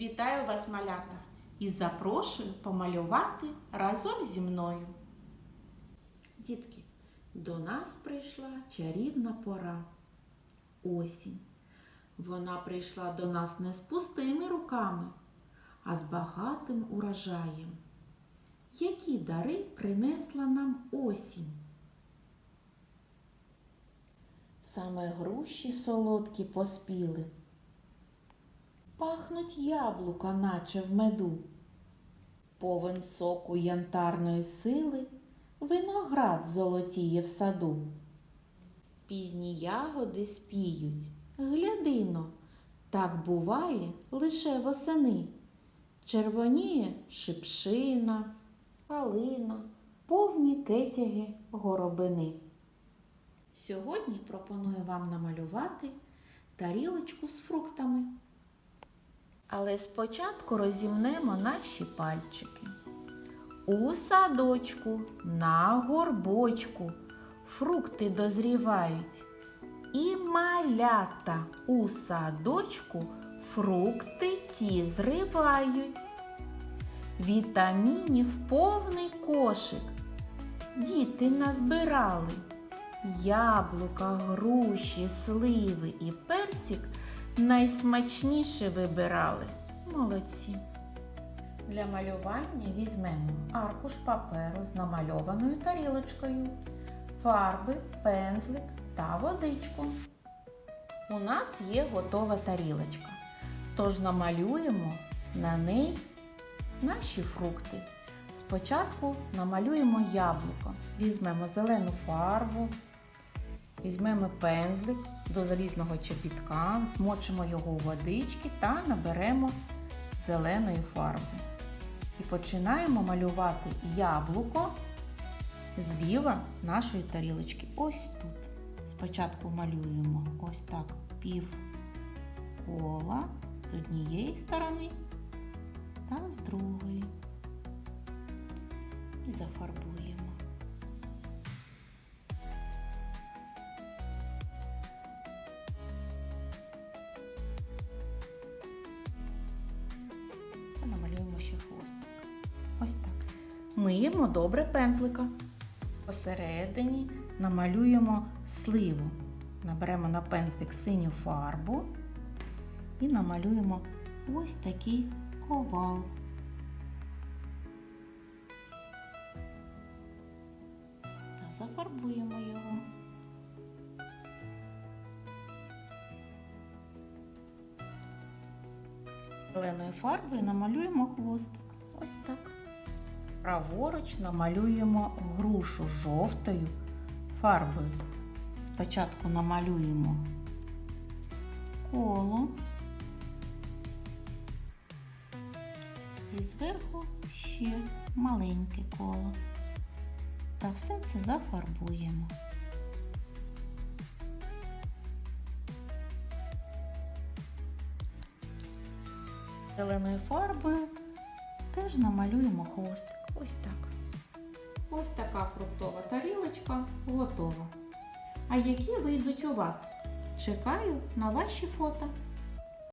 Вітаю вас, малята, і запрошую помалювати разом зі мною. Дітки, до нас прийшла чарівна пора осінь. Вона прийшла до нас не з пустими руками, а з багатим урожаєм. Які дари принесла нам осінь? Саме груші солодкі поспіли. Пахнуть яблука, наче в меду. Повен соку янтарної сили, виноград золотіє в саду. Пізні ягоди спіють, глядино, так буває лише восени. Червоніє шипшина, калина, повні кетяги горобини. Сьогодні пропоную вам намалювати тарілочку з фруктами. Але спочатку розімнемо наші пальчики. У садочку, на горбочку фрукти дозрівають. І малята у садочку фрукти ті зривають. Вітамінів повний кошик. Діти назбирали. Яблука, груші, сливи і персик найсмачніше вибирали. Молодці. Для малювання візьмемо аркуш паперу з намальованою тарілочкою, фарби, пензлик та водичку. У нас є готова тарілочка. Тож намалюємо на неї наші фрукти. Спочатку намалюємо яблуко. Візьмемо зелену фарбу, візьмемо пензлик до залізного чобітка, змочимо його у водички та наберемо зеленої фарби. І починаємо малювати яблуко зліва нашої тарілочки. Ось тут. Спочатку малюємо ось так пів кола з однієї сторони та з другої. І зафарбуємо. Миємо добре пензлика. Посередині намалюємо сливу. Наберемо на пензлик синю фарбу і намалюємо ось такий овал. Та зафарбуємо його. Зеленою фарбою намалюємо хвостик. Ось так. Праворуч намалюємо грушу жовтою фарбою. Спочатку намалюємо коло і зверху ще маленьке коло. Та все це зафарбуємо. Зеленою фарбою теж намалюємо хвостик. Ось так. Ось така фруктова тарілочка готова. А які вийдуть у вас? Чекаю на ваші фото.